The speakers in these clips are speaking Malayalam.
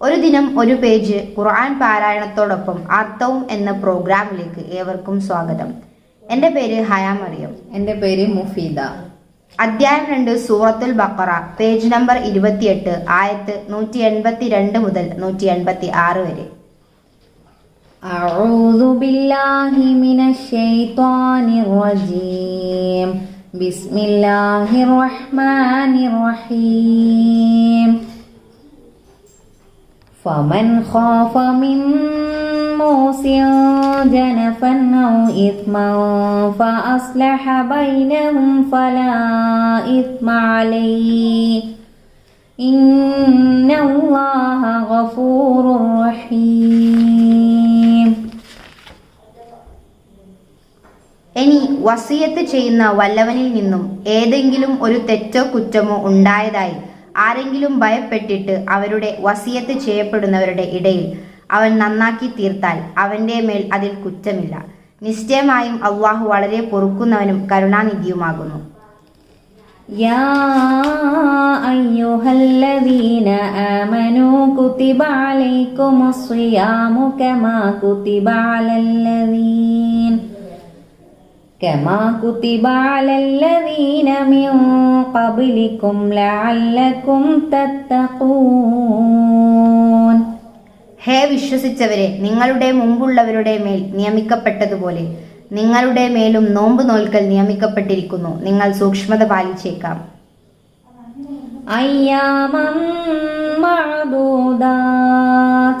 ഒരു ദിനം ഒരു പേജ് ഖുർആൻ പാരായണത്തോടൊപ്പം അർത്ഥവും എന്ന പ്രോഗ്രാമിലേക്ക് ഏവർക്കും സ്വാഗതം എൻ്റെ പേര് ഹയാം മറിയം എൻ്റെ പേര് മുഫീദ അധ്യായം രണ്ട് സൂറത്തുൽ ബക്കറ പേജ് നമ്പർ ഇരുപത്തിയെട്ട് ആയത്ത് നൂറ്റി എൺപത്തി രണ്ട് മുതൽ നൂറ്റി എൺപത്തി ആറ് വരെ أعوذ بالله من الشيطان الرجيم بسم الله الرحمن الرحيم فمن خاف من موس جنفا أو إثما فأصلح بينهم فلا إثم عليه إن الله غفور رحيم ഇനി വസിയത്ത് ചെയ്യുന്ന വല്ലവനിൽ നിന്നും ഏതെങ്കിലും ഒരു തെറ്റോ കുറ്റമോ ഉണ്ടായതായി ആരെങ്കിലും ഭയപ്പെട്ടിട്ട് അവരുടെ വസിയത്ത് ചെയ്യപ്പെടുന്നവരുടെ ഇടയിൽ അവൻ നന്നാക്കി തീർത്താൽ അവന്റെ മേൽ അതിൽ കുറ്റമില്ല നിശ്ചയമായും അള്ളാഹു വളരെ പൊറുക്കുന്നവനും കരുണാനിധിയുമാകുന്നു يا أيها الذين آمنوا كتب عليكم الصيام كما كتب على الذين كما كتب على الذين من قبلكم لعلكم تتقون ഹേ വിശ്വസിച്ചവരെ നിങ്ങളുടെ മുമ്പുള്ളവരുടെ മേൽ നിയമിക്കപ്പെട്ടതുപോലെ നിങ്ങളുടെ മേലും നോമ്പ് നോൽക്കൽ നിയമിക്കപ്പെട്ടിരിക്കുന്നു നിങ്ങൾ സൂക്ഷ്മത പാലിച്ചേക്കാം أياما معدودات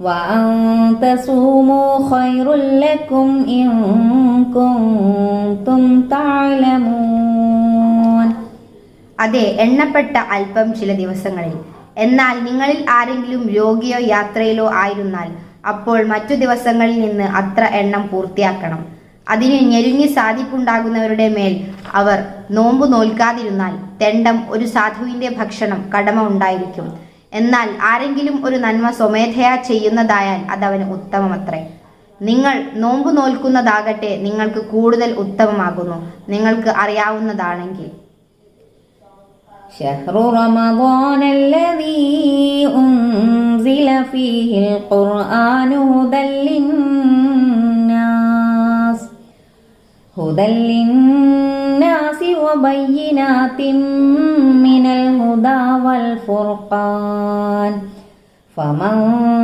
وأن تصوموا خير لكم إن كنتم تعلمون അതെ എണ്ണപ്പെട്ട അല്പം ചില ദിവസങ്ങളിൽ എന്നാൽ നിങ്ങളിൽ ആരെങ്കിലും രോഗിയോ യാത്രയിലോ ആയിരുന്നാൽ അപ്പോൾ മറ്റു ദിവസങ്ങളിൽ നിന്ന് അത്ര എണ്ണം പൂർത്തിയാക്കണം അതിന് ഞെരുങ്ങി സാധിപ്പുണ്ടാകുന്നവരുടെ മേൽ അവർ നോമ്പ് നോൽക്കാതിരുന്നാൽ തെണ്ടം ഒരു സാധുവിന്റെ ഭക്ഷണം കടമ ഉണ്ടായിരിക്കും എന്നാൽ ആരെങ്കിലും ഒരു നന്മ സ്വമേധയാ ചെയ്യുന്നതായാൽ അതവന് ഉത്തമമത്രേ നിങ്ങൾ നോമ്പ് നോൽക്കുന്നതാകട്ടെ നിങ്ങൾക്ക് കൂടുതൽ ഉത്തമമാകുന്നു നിങ്ങൾക്ക് അറിയാവുന്നതാണെങ്കിൽ شهر رمضان الذي أنزل فيه القرآن هدى للناس هدى للناس وبينات من الهدى والفرقان فمن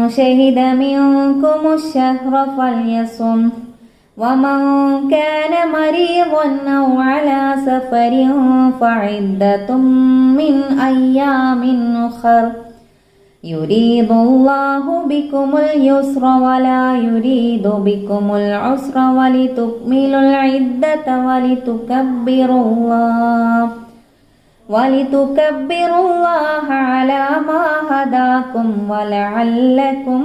شهد منكم الشهر فليصم ومن كان مريضا أو على سفر فعدة من أيام أخر. يريد الله بكم اليسر ولا يريد بكم العسر ولتكملوا العدة ولتكبروا الله. ولتكبروا الله على ما هداكم ولعلكم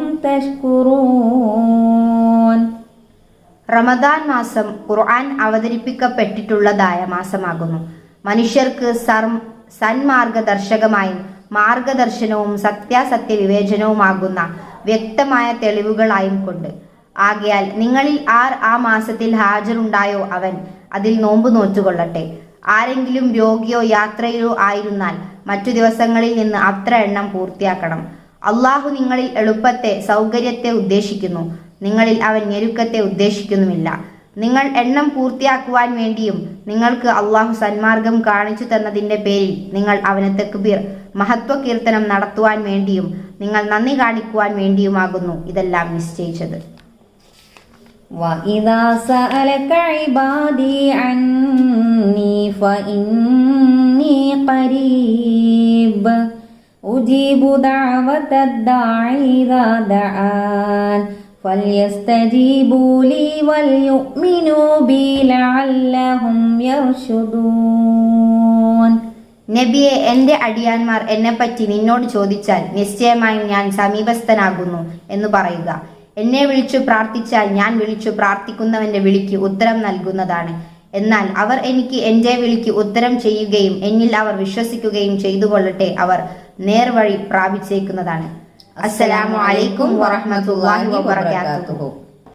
تشكرون റമദാൻ മാസം ഖുർആൻ അവതരിപ്പിക്കപ്പെട്ടിട്ടുള്ളതായ മാസമാകുന്നു മനുഷ്യർക്ക് സർ സന്മാർഗദർശകമായും മാർഗദർശനവും സത്യാസത്യ വിവേചനവുമാകുന്ന വ്യക്തമായ തെളിവുകളായും കൊണ്ട് ആകയാൽ നിങ്ങളിൽ ആർ ആ മാസത്തിൽ ഹാജറുണ്ടായോ അവൻ അതിൽ നോമ്പ് നോറ്റുകൊള്ളട്ടെ ആരെങ്കിലും രോഗിയോ യാത്രയിലോ ആയിരുന്നാൽ മറ്റു ദിവസങ്ങളിൽ നിന്ന് അത്ര എണ്ണം പൂർത്തിയാക്കണം അള്ളാഹു നിങ്ങളിൽ എളുപ്പത്തെ സൗകര്യത്തെ ഉദ്ദേശിക്കുന്നു നിങ്ങളിൽ അവൻ ഞെരുക്കത്തെ ഉദ്ദേശിക്കുന്നുമില്ല നിങ്ങൾ എണ്ണം പൂർത്തിയാക്കുവാൻ വേണ്ടിയും നിങ്ങൾക്ക് അള്ളാഹു സന്മാർഗം കാണിച്ചു തന്നതിന്റെ പേരിൽ നിങ്ങൾ അവന് തെക്കുബീർ മഹത്വ കീർത്തനം നടത്തുവാൻ വേണ്ടിയും നിങ്ങൾ നന്ദി കാണിക്കുവാൻ വേണ്ടിയുമാകുന്നു ഇതെല്ലാം നിശ്ചയിച്ചത് وإذا سألك عبادي عني فإني قريب أجيب دعوة الداعي إذا دعان فليستجيبوا لي وليؤمنوا بي لعلهم يرشدون നബിയെ എന്റെ അടിയാന്മാർ എന്നെപ്പറ്റി നിന്നോട് ചോദിച്ചാൽ നിശ്ചയമായും ഞാൻ സമീപസ്ഥനാകുന്നു എന്ന് പറയുക എന്നെ വിളിച്ചു പ്രാർത്ഥിച്ചാൽ ഞാൻ വിളിച്ചു പ്രാർത്ഥിക്കുന്നവന്റെ വിളിക്ക് ഉത്തരം നൽകുന്നതാണ് എന്നാൽ അവർ എനിക്ക് എന്റെ വിളിക്ക് ഉത്തരം ചെയ്യുകയും എന്നിൽ അവർ വിശ്വസിക്കുകയും ചെയ്തു കൊള്ളട്ടെ അവർ നേർവഴി പ്രാപിച്ചേക്കുന്നതാണ്. അസ്സലാമു അലൈക്കും വറഹ്മത്തുള്ളാഹി വബറകാതുഹു